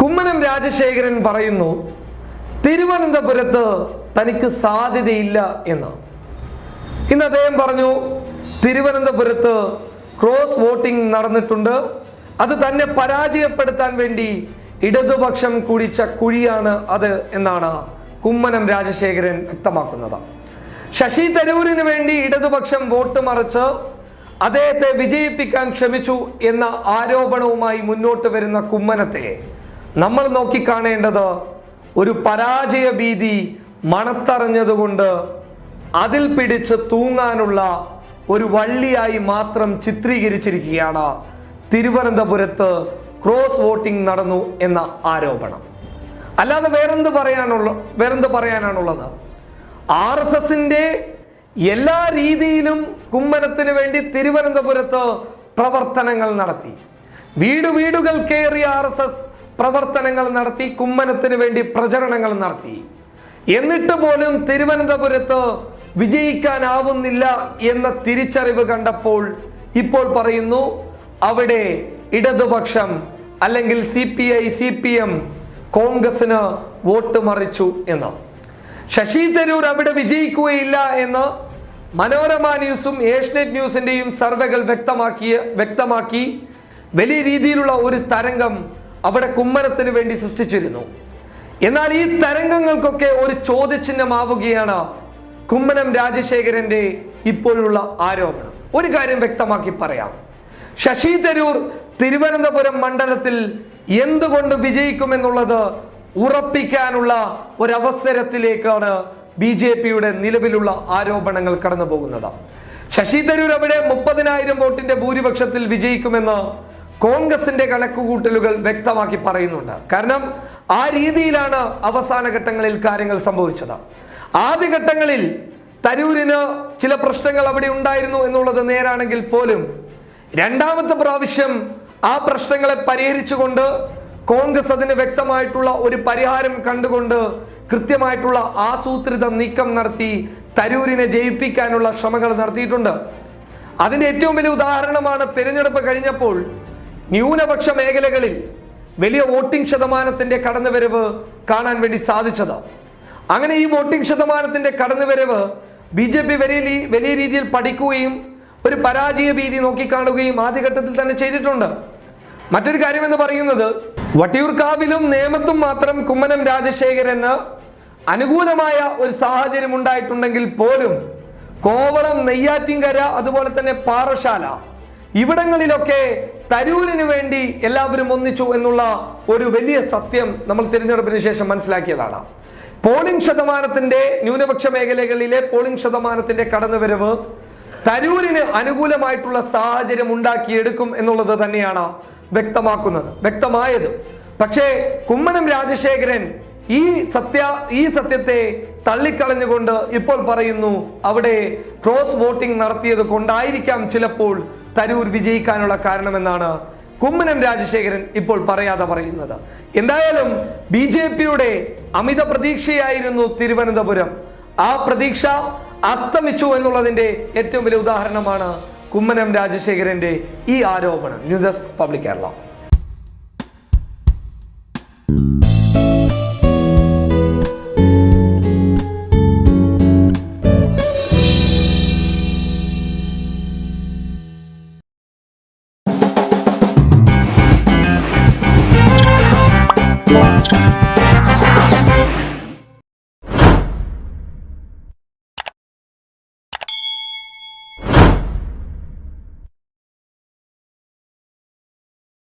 കുമ്മനം രാജശേഖരൻ പറയുന്നു തിരുവനന്തപുരത്ത് തനിക്ക് സാധ്യതയില്ല എന്ന്. ഇന്ന് അദ്ദേഹം പറഞ്ഞു തിരുവനന്തപുരത്ത് ക്രോസ് വോട്ടിംഗ് നടന്നിട്ടുണ്ട്. അത് തന്നെ പരാജയപ്പെടുത്താൻ വേണ്ടി ഇടതുപക്ഷം കുഴിച്ച കുഴിയാണ് അത് എന്നാണ് കുമ്മനം രാജശേഖരൻ വ്യക്തമാക്കുന്നത്. ശശി തരൂരിന് വേണ്ടി ഇടതുപക്ഷം വോട്ട് മറിച്ച് അദ്ദേഹത്തെ വിജയിപ്പിക്കാൻ ശ്രമിച്ചു എന്ന ആരോപണവുമായി മുന്നോട്ട് വരുന്ന കുമ്മനത്തെ നമ്മൾ നോക്കിക്കാണേണ്ടത് ഒരു പരാജയ ഭീതി മണത്തറിഞ്ഞതുകൊണ്ട് അതിൽ പിടിച്ച് തൂങ്ങാനുള്ള ഒരു വള്ളിയായി മാത്രം ചിത്രീകരിച്ചിരിക്കുകയാണ്. തിരുവനന്തപുരത്ത് ക്രോസ് വോട്ടിംഗ് നടന്നു എന്ന ആരോപണം. അല്ലാതെ വേറെന്ത് പറയാനുള്ള വേറെന്ത് പറയാനാണുള്ളത്? ആർ എസ് എസിന്റെ എല്ലാ രീതിയിലും കുമ്മനത്തിന് വേണ്ടി തിരുവനന്തപുരത്ത് പ്രവർത്തനങ്ങൾ നടത്തി. വീട് വീടുകൾ കയറി ആർ എസ് എസ് പ്രവർത്തനങ്ങൾ നടത്തി കുമ്മനത്തിന് വേണ്ടി പ്രചരണങ്ങൾ നടത്തി. എന്നിട്ട് പോലും തിരുവനന്തപുരത്ത് വിജയിക്കാനാവുന്നില്ല എന്ന തിരിച്ചറിവ് കണ്ടപ്പോൾ ഇപ്പോൾ പറയുന്നു അവിടെ ഇടതുപക്ഷം അല്ലെങ്കിൽ C P I C P M കോൺഗ്രസിന് വോട്ട് മറിച്ചു എന്ന്. ശശി തരൂർ അവിടെ വിജയിക്കുകയില്ല എന്ന് മനോരമ ന്യൂസും ഏഷ്യനെറ്റ് ന്യൂസിന്റെയും സർവേകൾ വ്യക്തമാക്കിയ വ്യക്തമാക്കി വലിയ രീതിയിലുള്ള ഒരു തരംഗം അവിടെ കുമ്മനത്തിന് വേണ്ടി സൃഷ്ടിച്ചിരുന്നു. എന്നാൽ ഈ തരംഗങ്ങൾക്കൊക്കെ ഒരു ചോദ്യചിഹ്നമാവുകയാണ് കുമ്മനം രാജശേഖരന്റെ ഇപ്പോഴുള്ള ആരോപണം. ഒരു കാര്യം വ്യക്തമാക്കി പറയാം. ശശി തരൂർ തിരുവനന്തപുരം മണ്ഡലത്തിൽ എന്തുകൊണ്ട് വിജയിക്കുമെന്നുള്ളത് ഉറപ്പിക്കാനുള്ള ഒരവസരത്തിലേക്കാണ് ബി ജെ പിയുടെ നിലവിലുള്ള ആരോപണങ്ങൾ കടന്നു പോകുന്നത് ശശി തരൂർ അവിടെ മുപ്പതിനായിരം വോട്ടിന്റെ ഭൂരിപക്ഷത്തിൽ വിജയിക്കുമെന്ന് കോൺഗ്രസിന്റെ കണക്കുകൂട്ടലുകൾ വ്യക്തമാക്കി പറയുന്നുണ്ട്. കാരണം ആ രീതിയിലാണ് അവസാന ഘട്ടങ്ങളിൽ കാര്യങ്ങൾ സംഭവിച്ചത്. ആദ്യഘട്ടങ്ങളിൽ തരൂരിന് ചില പ്രശ്നങ്ങൾ അവിടെ ഉണ്ടായിരുന്നു എന്നുള്ളത് നേരാണെങ്കിൽ പോലും രണ്ടാമത്തെ പ്രാവശ്യം ആ പ്രശ്നങ്ങളെ പരിഹരിച്ചുകൊണ്ട് കോൺഗ്രസ് അതിന് വ്യക്തമായിട്ടുള്ള ഒരു പരിഹാരം കണ്ടുകൊണ്ട് കൃത്യമായിട്ടുള്ള ആസൂത്രിത നീക്കം നടത്തി തരൂരിനെ ജയിപ്പിക്കാനുള്ള ശ്രമങ്ങൾ നടത്തിയിട്ടുണ്ട്. അതിന്റെ ഏറ്റവും വലിയ ഉദാഹരണമാണ് തിരഞ്ഞെടുപ്പ് കഴിഞ്ഞപ്പോൾ ന്യൂനപക്ഷ മേഖലകളിൽ വലിയ വോട്ടിംഗ് ശതമാനത്തിന്റെ കടന്നുവരവ് കാണാൻ വേണ്ടി സാധിച്ചത്. അങ്ങനെ ഈ വോട്ടിംഗ് ശതമാനത്തിന്റെ കടന്നുവരവ് ബി ജെ പി വലിയ വലിയ രീതിയിൽ പഠിക്കുകയും ഒരു പരാജയ ഭീതി നോക്കിക്കാണുകയും ആദ്യഘട്ടത്തിൽ തന്നെ ചെയ്തിട്ടുണ്ട്. മറ്റൊരു കാര്യം എന്ന് പറയുന്നത് വട്ടിയൂർക്കാവിലും നേമത്തും മാത്രം കുമ്മനം രാജശേഖരന് അനുകൂലമായ ഒരു സാഹചര്യം ഉണ്ടായിട്ടുണ്ടെങ്കിൽ പോലും കോവളം നെയ്യാറ്റിൻകര അതുപോലെ തന്നെ പാറശാല ഇവിടങ്ങളിലൊക്കെ തരൂരിന് വേണ്ടി എല്ലാവരും ഒന്നിച്ചു എന്നുള്ള ഒരു വലിയ സത്യം നമ്മൾ തിരഞ്ഞെടുപ്പിന് ശേഷം മനസ്സിലാക്കിയതാണ്. പോളിംഗ് ശതമാനത്തിന്റെ ന്യൂനപക്ഷ മേഖലകളിലെ പോളിംഗ് ശതമാനത്തിന്റെ കടന്നുവരവ് തരൂരിന് അനുകൂലമായിട്ടുള്ള സാഹചര്യം ഉണ്ടാക്കിയെടുക്കും എന്നുള്ളത് തന്നെയാണ് വ്യക്തമാക്കുന്നത് വ്യക്തമായത്. പക്ഷേ കുമ്മനം രാജശേഖരൻ ഈ സത്യ ഈ സത്യത്തെ തള്ളിക്കളഞ്ഞുകൊണ്ട് ഇപ്പോൾ പറയുന്നു അവിടെ ക്രോസ് വോട്ടിംഗ് നടത്തിയത് കൊണ്ടായിരിക്കാം ചിലപ്പോൾ തരൂർ വിജയിക്കാനുള്ള കാരണമെന്നാണ് കുമ്മനം രാജശേഖരൻ ഇപ്പോൾ പറയാതെ പറയുന്നത്. എന്തായാലും ബി ജെ പിയുടെ അമിത പ്രതീക്ഷയായിരുന്നു തിരുവനന്തപുരം. ആ പ്രതീക്ഷ അസ്തമിച്ചു എന്നുള്ളതിന്റെ ഏറ്റവും വലിയ ഉദാഹരണമാണ് കുമ്മനം രാജശേഖരന്റെ ഈ ആരോപണം. News desk public Kerala.